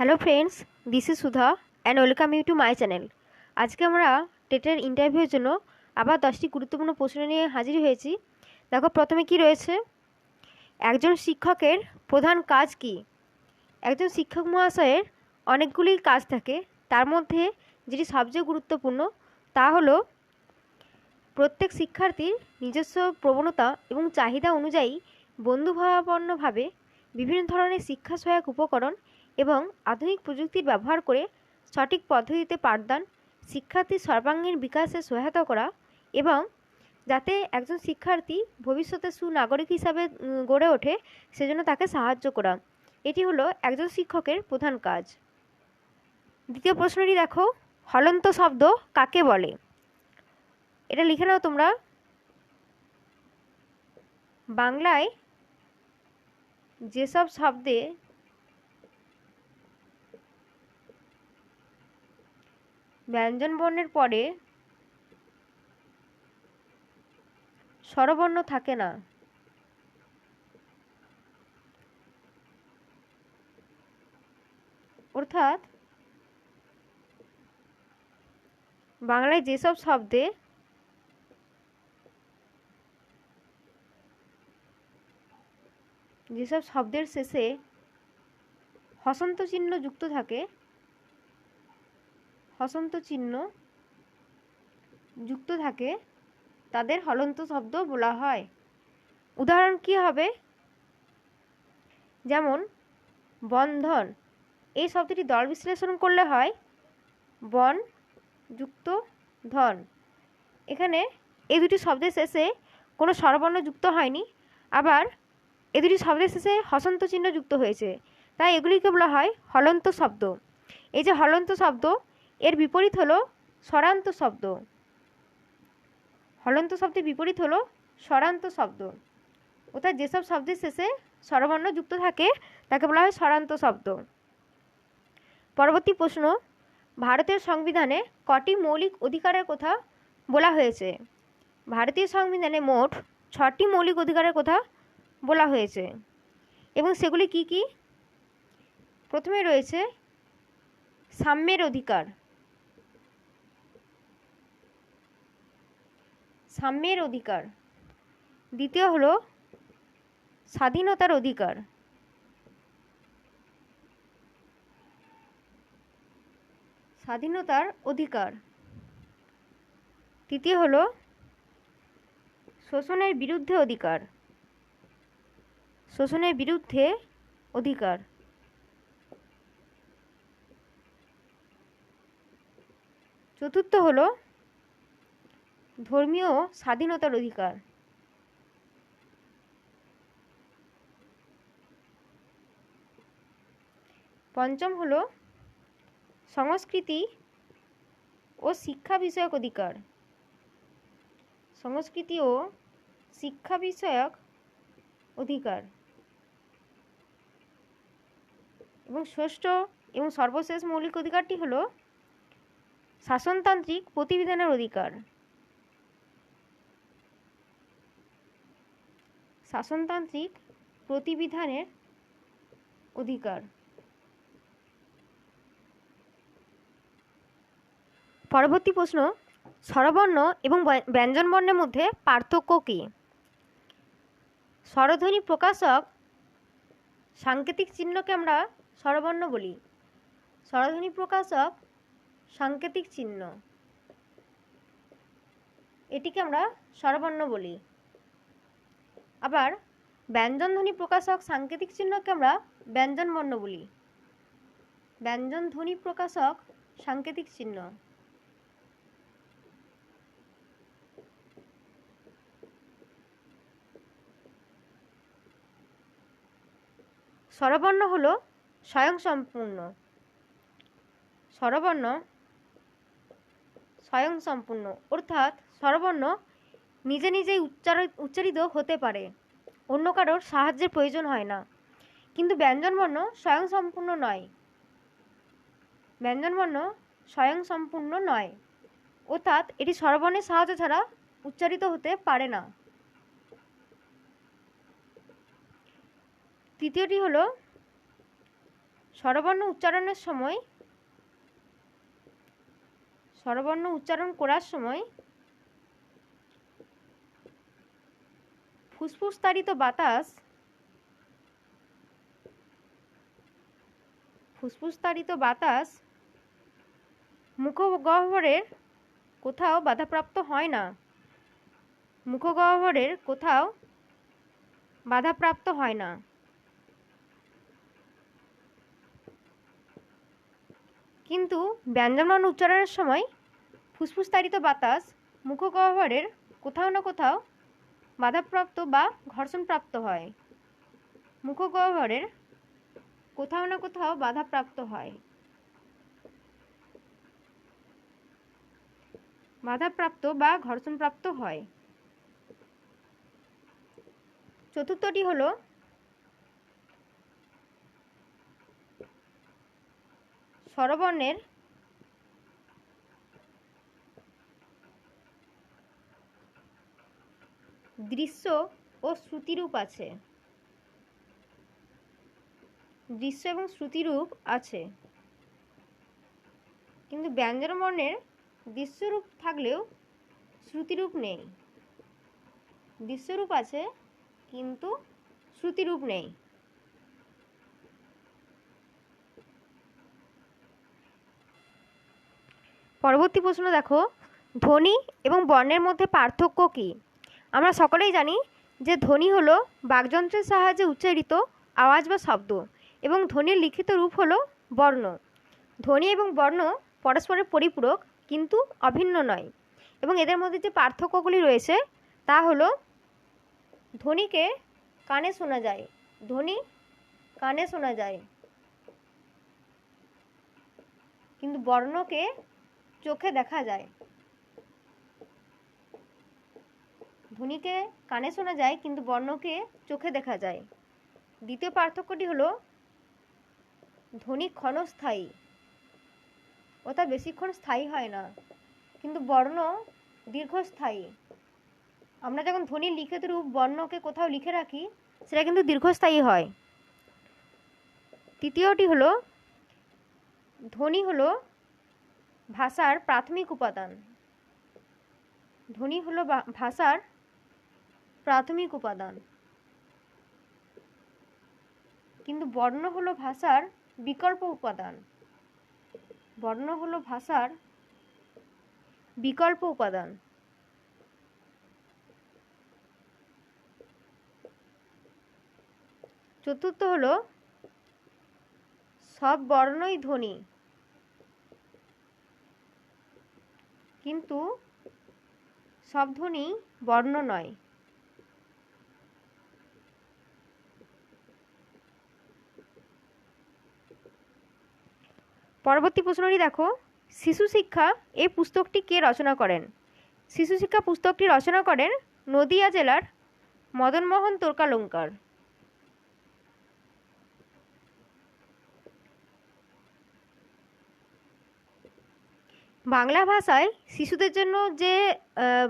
Hello friends this is Sudha and welcome you to my channel আজকে আমরা টেটের ইন্টারভিউর জন্য আবার দশটি গুরুত্বপূর্ণ প্রশ্ন নিয়ে হাজির হয়েছি। দেখো, প্রথমে কি রয়েছে? একজন শিক্ষকের প্রধান কাজ কি? একজন শিক্ষক মহাশয়ের অনেকগুলি কাজ থাকে। তার মধ্যে যেটি সবচেয়ে গুরুত্বপূর্ণ তা হলো প্রত্যেক শিক্ষার্থীর নিজস্ব প্রবণতা এবং চাহিদা অনুযায়ী বন্ধুভাবাপন্নভাবে বিভিন্ন ধরনের শিক্ষা সহায়ক উপকরণ এবং আধুনিক প্রযুক্তির ব্যবহার করে সঠিক পদ্ধতিতে পাঠদান শিক্ষার্থীর সর্বাঙ্গীন বিকাশে সহায়তা করা এবং যাতে একজন শিক্ষার্থী ভবিষ্যতে সুনাগরিক হিসাবে গড়ে ওঠে, সেজন্য তাকে সাহায্য করা। এটি হলো একজন শিক্ষকের প্রধান কাজ। দ্বিতীয় প্রশ্নটি দেখো, হলন্ত শব্দ কাকে বলে? এটা লিখে নাও তোমরা। বাংলায় যেসব শব্দে ব্যঞ্জন বর্ণের পরে স্বরবর্ণ থাকে না। অর্থাৎ বাংলায় যেসব শব্দে যেসব শব্দের শেষে হসন্ত চিহ্ন যুক্ত থাকে হসন্ত চিহ্ন যুক্ত থাকে, তাদের হলন্ত শব্দ বলা হয়। উদাহরণ কি হবে? যেমন, বন্ধন। এই শব্দটি দল বিশ্লেষণ করলে হয়, বন যুক্ত ধন। এখানে এই দুটি শব্দের শেষে কোনো স্বরবর্ণ যুক্ত হয়নি, আবার এ দুটি শব্দের শেষে হসন্ত চিহ্ন যুক্ত হয়েছে। তাই এগুলিকে বলা হয় হলন্ত শব্দ। এই যে হলন্ত শব্দ এর বিপরীত হলো স্বরান্ত শব্দ। হলন্ত শব্দের বিপরীত হলো স্বরান্ত শব্দ। অর্থাৎ যেসব শব্দের শেষে স্বরবর্ণ যুক্ত থাকে, তাকে বলা হয় স্বরান্ত শব্দ। পরবর্তী প্রশ্ন ভারতের সংবিধানে কটি মৌলিক অধিকারের কথা বলা হয়েছে? ভারতীয় সংবিধানে মোট ছটি মৌলিক অধিকারের কথা বলা হয়েছে। এবং সেগুলি কি কি? প্রথমে রয়েছে সাম্যের অধিকার। সাম্যের অধিকার। দ্বিতীয় হলো স্বাধীনতার অধিকার। স্বাধীনতার অধিকার। তৃতীয় হল শোষণের বিরুদ্ধে অধিকার। শোষণের বিরুদ্ধে অধিকার। চতুর্থ হলো ধর্মীয় স্বাধীনতার অধিকার। পঞ্চম হল সংস্কৃতি ও শিক্ষা বিষয়ক অধিকার। সংস্কৃতি ও শিক্ষা বিষয়ক অধিকার। এবং ষষ্ঠ এবং সর্বশেষ মৌলিক অধিকারটি হল শাসনতান্ত্রিক প্রতিবিধানের অধিকার। শাসনতান্ত্রিক প্রতিবিধানের অধিকার। পরবর্তী প্রশ্ন, স্বরবর্ণ এবং ব্য- ব্যঞ্জনবর্ণের মধ্যে পার্থক্য কী? স্বরধ্বনি প্রকাশক সাংকেতিক চিহ্নকে আমরা স্বরবর্ণ বলি। স্বরধ্বনি প্রকাশক সাংকেতিক চিহ্ন। এটিকে আমরা স্বরবর্ণ বলি। আবার ব্যঞ্জনধ্বনি প্রকাশক সাংকেতিক চিহ্নকে আমরা ব্যঞ্জনবর্ণ বলি। ব্যঞ্জনধ্বনি প্রকাশক সাংকেতিক চিহ্ন। স্বরবর্ণ হলো স্বয়ংসম্পূর্ণ। স্বরবর্ণ স্বয়ংসম্পূর্ণ, অর্থাৎ স্বরবর্ণ নিজে নিজেই উচ্চারিত উচ্চারিত হতে পারে। অন্য কারোর সাহায্যের প্রয়োজন হয় না। কিন্তু ব্যঞ্জনবর্ণ স্বয়ংসম্পূর্ণ নয়। ব্যঞ্জনবর্ণ স্বয়ংসম্পূর্ণ নয়। অর্থাৎ এটি স্বরবর্ণের সাহায্য ছাড়া উচ্চারিত হতে পারে না। তৃতীয়টি হলো স্বরবর্ণ উচ্চারণের সময় স্বরবর্ণ উচ্চারণ করার সময় ফুসফুস তাড়িত বাতাস ফুসফুস তাড়িত বাতাস মুখগহ্বরের কোথাও বাধাপ্রাপ্ত হয় না। মুখগহ্বরের কোথাও বাধাপ্রাপ্ত হয় না। কিন্তু ব্যঞ্জনবর্ণ উচ্চারণের সময় ফুসফুস তাড়িত বাতাস মুখগহ্বরের কোথাও না কোথাও বাধাপ্রাপ্ত বা ঘর্ষণপ্রাপ্ত হয়। মুখগহ্বরের কোথাও না কোথাও বাধাপ্রাপ্ত হয়। বাধাপ্রাপ্ত বা ঘর্ষণপ্রাপ্ত হয়। চতুর্থটি হলো স্বরবর্ণের দৃশ্য ও শ্রুতিরূপ আছে। দৃশ্য এবং শ্রুতিরূপ আছে। কিন্তু ব্যঞ্জনবর্ণের দৃশ্যরূপ থাকলেও শ্রুতিরূপ নেই। দৃশ্যরূপ আছে, কিন্তু শ্রুতিরূপ নেই। পরবর্তী প্রশ্ন দেখো, ধ্বনি এবং বর্ণের মধ্যে পার্থক্য কী? আমরা সকলেই জানি যে ধ্বনি হল বাকযন্ত্রের সাহায্যে উচ্চারিত আওয়াজ বা শব্দ এবং ধ্বনির লিখিত রূপ হল বর্ণ। ধ্বনি এবং বর্ণ পরস্পরের পরিপূরক কিন্তু অভিন্ন নয় এবং এদের মধ্যে যে পার্থক্যগুলি রয়েছে তা হলো ধ্বনিকে কানে শোনা যায়, ধ্বনি কানে শোনা যায়। কিন্তু বর্ণকে চোখে দেখা যায়। ধ্বনিকে কানে শোনা যায়, কিন্তু বর্ণকে চোখে দেখা যায়। দ্বিতীয় পার্থক্যটি হলো, ধ্বনি ক্ষণস্থায়ী। ওটা বেশিক্ষণ স্থায়ী হয় না, কিন্তু বর্ণ দীর্ঘস্থায়ী। আমরা যখন ধ্বনির লিখিত রূপ বর্ণকে কোথাও লিখে রাখি, সেটা কিন্তু দীর্ঘস্থায়ী হয়। তৃতীয়টি হলো, ধ্বনি হলো ভাষার প্রাথমিক উপাদান। ধ্বনি হলো ভাষার প্রাথমিক উপাদান। কিন্তু বর্ণ হলো ভাষার বিকল্প উপাদান। বর্ণ হলো ভাষার বিকল্প উপাদান। চতুর্থ হলো সব বর্ণই ধ্বনি। কিন্তু সব ধ্বনি বর্ণ নয়। পরবর্তী প্রশ্নটি দেখো। শিশু শিক্ষা এই পুস্তকটি কে রচনা করেন? শিশু শিক্ষা পুস্তকটি রচনা করেন নদিয়া জেলার মদনমোহন তোরকালঙ্কার। বাংলা ভাষায় শিশুদের জন্য যে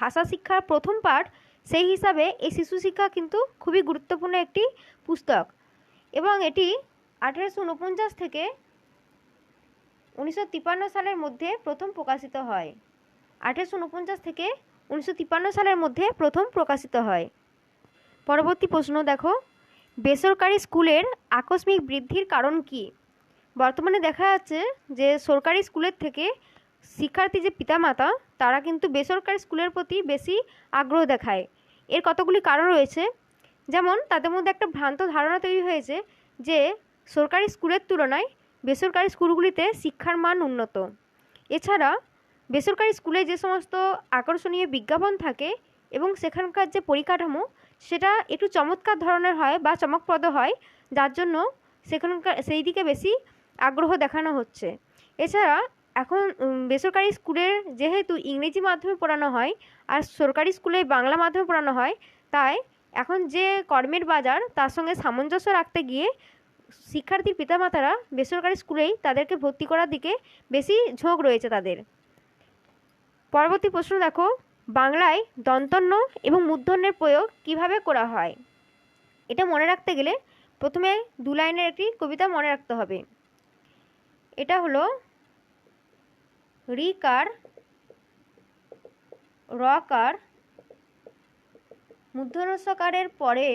ভাষা শিক্ষার প্রথম পাঠ, সেই হিসাবে এই শিশু শিক্ষা কিন্তু খুবই গুরুত্বপূর্ণ একটি পুস্তক। এবং এটি আঠেরোশো উনপঞ্চাশ থেকে উনিশশো তিপ্পান্ন সালের মধ্যে প্রথম প্রকাশিত হয়। আঠেরোশো উনপঞ্চাশ থেকে উনিশশো তিপ্পান্ন সালের মধ্যে প্রথম প্রকাশিত হয়। পরবর্তী প্রশ্ন দেখো, বেসরকারি স্কুলের আকস্মিক বৃদ্ধির কারণ কি? বর্তমানে দেখা যাচ্ছে যে সরকারি স্কুলের থেকে শিক্ষার্থী যে পিতামাতা, তারা কিন্তু বেসরকারি স্কুলের প্রতি বেশি আগ্রহ দেখায়। এর কতগুলি কারণ রয়েছে? যেমন, তাদের মধ্যে একটা ভ্রান্ত ধারণা তৈরি হয়েছে যে সরকারি স্কুলের তুলনায় বেসরকারি স্কুলগুলিতে শিক্ষার মান উন্নত। এছাড়া বেসরকারি স্কুলে যে সমস্ত আকর্ষণীয় বিজ্ঞাপন থাকে এবং সেখানকার যে পরিকাঠামো, সেটা একটু চমৎকার ধরনের হয় বা চমকপ্রদ হয়, যার জন্য সেখানকার সেই দিকে বেশি আগ্রহ দেখানো হচ্ছে। এছাড়া এখন বেসরকারি স্কুলের যেহেতু ইংরেজি মাধ্যমে পড়ানো হয় আর সরকারি স্কুলে বাংলা মাধ্যমে পড়ানো হয়, তাই এখন যে কর্মের বাজার, তার সঙ্গে সামঞ্জস্য রাখতে গিয়ে শিক্ষার্থীর পিতামাতারা বেসরকারি স্কুলেই তাদেরকে ভর্তি করার দিকে বেশি ঝোঁক রয়েছে তাদের। পরবর্তী প্রশ্ন দেখো, বাংলায় দন্তন্য এবং মূর্ধন্যের প্রয়োগ কীভাবে করা হয়? এটা মনে রাখতে গেলে প্রথমে দু লাইনের একটি কবিতা মনে রাখতে হবে। এটা হলো, রিকার, রকার, মূর্ধন্যস্বকারের পরে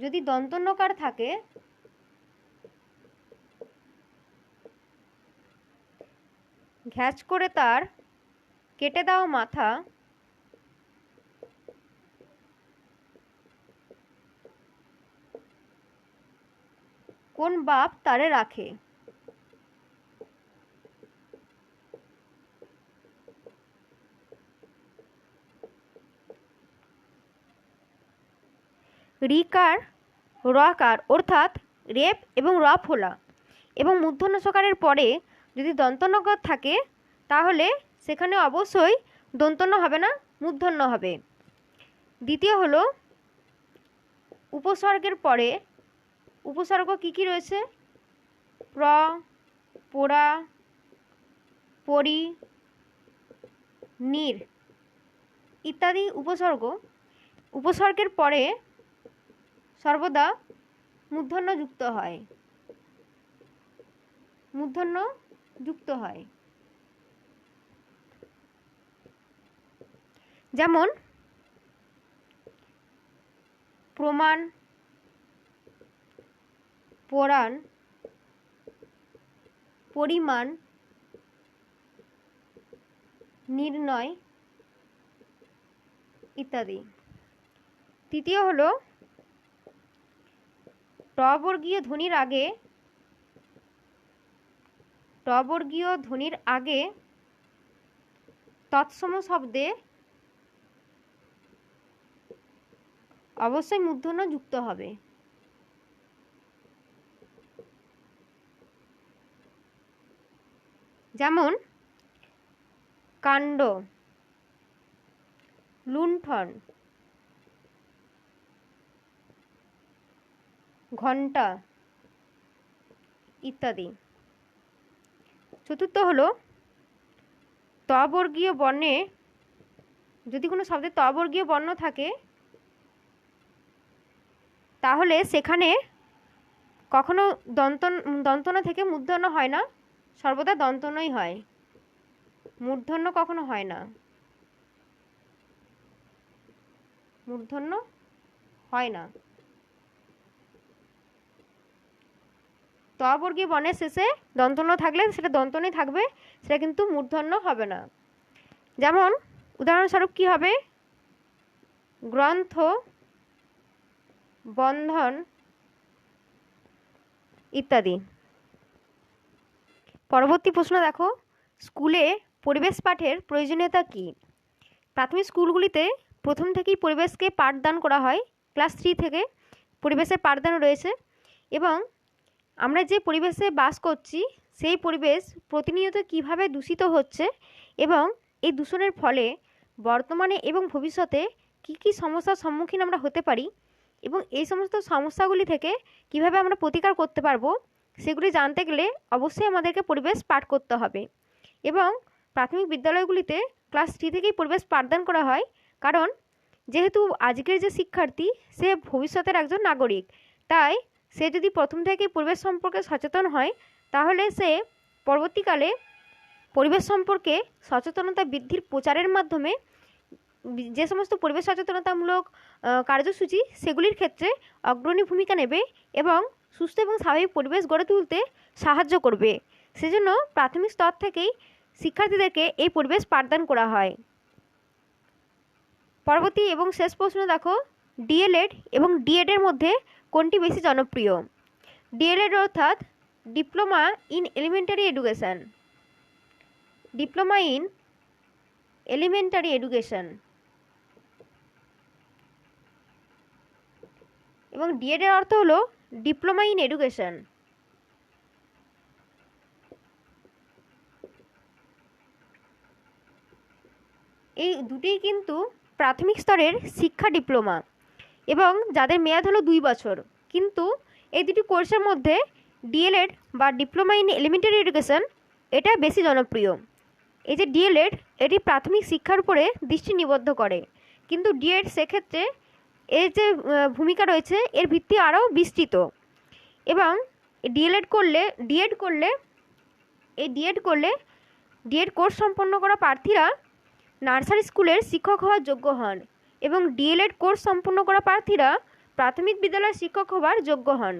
যদি দন্তন্যকার থাকে ঘ্যাচ করে তার কেটে দাও মাথা কোন বাপ তারে রাখে? রিকার, রকার অর্থাৎ রেপ এবং র ফোলা এবং মূর্ধন্য সকারের পরে যদি দন্তনগর থাকে, তাহলে সেখানে অবশ্যই দন্তন্য হবে না মূর্ধন্য হবে। দ্বিতীয় হলো, উপসর্গের পরে উপসর্গ কী কী রয়েছে? প্র, পোড়া, পরি, নির ইত্যাদি উপসর্গ। উপসর্গের পরে সর্বদা মূর্ধন্য যুক্ত হয়। মূর্ধন্য যুক্ত হয়। যেমন, প্রমাণ, পরাণ, পরিমাণ, নির্ণয় ইত্যাদি। তৃতীয় হলো টবর্গীয় ধ্বনির আগে টবর্গীয় ধ্বনির আগে তৎসম শব্দে অবশ্যই মূর্ধন্য যুক্ত হবে। যেমন, কাণ্ড, লুণ্ঠন ঘণ্টা ইত্যাদি। চতুর্থ হলো তবর্গীয় বর্ণে যদি কোনো শব্দে তবর্গীয় বর্ণ থাকে, তাহলে সেখানে কখনো দন্তন দন্তনা থেকে মূর্ধন্য হয় না, সর্বদা দন্তনই হয়। মূর্ধন্য কখনো হয় না। মূর্ধন্য হয় না। তবর্গীয় বনের শেষে দন্তন্য থাকলে সেটা দন্তনই থাকবে, সেটা কিন্তু মূর্ধন্য হবে না। যেমন, উদাহরণস্বরূপ কি হবে? গ্রন্থ, বন্ধন ইত্যাদি। পরবর্তী প্রশ্ন দেখো, স্কুলে পরিবেশ পাঠের প্রয়োজনীয়তা কী? প্রাথমিক স্কুলগুলিতে প্রথম থেকেই পরিবেশকে পাঠদান করা হয়, ক্লাস থ্রি থেকে পরিবেশের পাঠদান রয়েছে এবং আমরা যে পরিবেশে বাস করছি, সেই পরিবেশ প্রতিনিয়ত কীভাবে দূষিত হচ্ছে এবং এই দূষণের ফলে বর্তমানে এবং ভবিষ্যতে কী কী সমস্যার সম্মুখীন আমরা হতে পারি এবং এই সমস্ত সমস্যাগুলি থেকে কীভাবে আমরা প্রতিকার করতে পারব, সেগুলি জানতে গেলে অবশ্যই আমাদেরকে পরিবেশ পাঠ করতে হবে। এবং প্রাথমিক বিদ্যালয়গুলিতে ক্লাস থ্রি থেকেই পরিবেশ পাঠদান করা হয়, কারণ যেহেতু আজকের যে শিক্ষার্থী, সে ভবিষ্যতের একজন নাগরিক। তাই সে যদি প্রথম থেকেই পরিবেশ সম্পর্কে সচেতন হয়, তাহলে সে পরবর্তীকালে পরিবেশ সম্পর্কে সচেতনতা বৃদ্ধির প্রচারের মাধ্যমে যে সমস্ত পরিবেশ সচেতনতামূলক কার্যসূচি, সেগুলির ক্ষেত্রে অগ্রণী ভূমিকা নেবে এবং সুস্থ এবং স্বাভাবিক পরিবেশ গড়ে তুলতে সাহায্য করবে। সেজন্য প্রাথমিক স্তর থেকেই শিক্ষার্থীদেরকে এই পরিবেশ পাঠদান করা হয়। পরবর্তী এবং শেষ প্রশ্ন দেখো, ডিএলএড এবং ডিএডের মধ্যে কোনটি বেশি জনপ্রিয়? ডিএলএড অর্থাৎ diploma in elementary education diploma in elementary education এবং ডিএডের অর্থ হলো ডিপ্লোমা ইন এডুকেশন এই দুটিই কিন্তু প্রাথমিক স্তরের শিক্ষা ডিপ্লোমা এবং যাদের মেয়াদ হলো দুই বছর। কিন্তু এই দুটি কোর্সের মধ্যে ডিএলএড বা ডিপ্লোমা ইন এলিমেন্টারি এডুকেশন এটা বেশি জনপ্রিয়। এই যে ডিএলএড, এটি প্রাথমিক শিক্ষার উপরে দৃষ্টি নিবদ্ধ করে। কিন্তু ডিএড সেক্ষেত্রে এর যে ভূমিকা রয়েছে, এর ভিত্তি আরও বিস্তৃত। এবং ডিএলএড করলে, ডিএড করলে, এই ডিএড করলে, ডিএড কোর্স সম্পন্ন করা প্রার্থীরা নার্সারি স্কুলের শিক্ষক হওয়ার যোগ্য হন। এবং ডিএলএড কোর্স সম্পূর্ণ করা প্রার্থীরা প্রাথমিক বিদ্যালয়ের শিক্ষক হবার যোগ্য হন।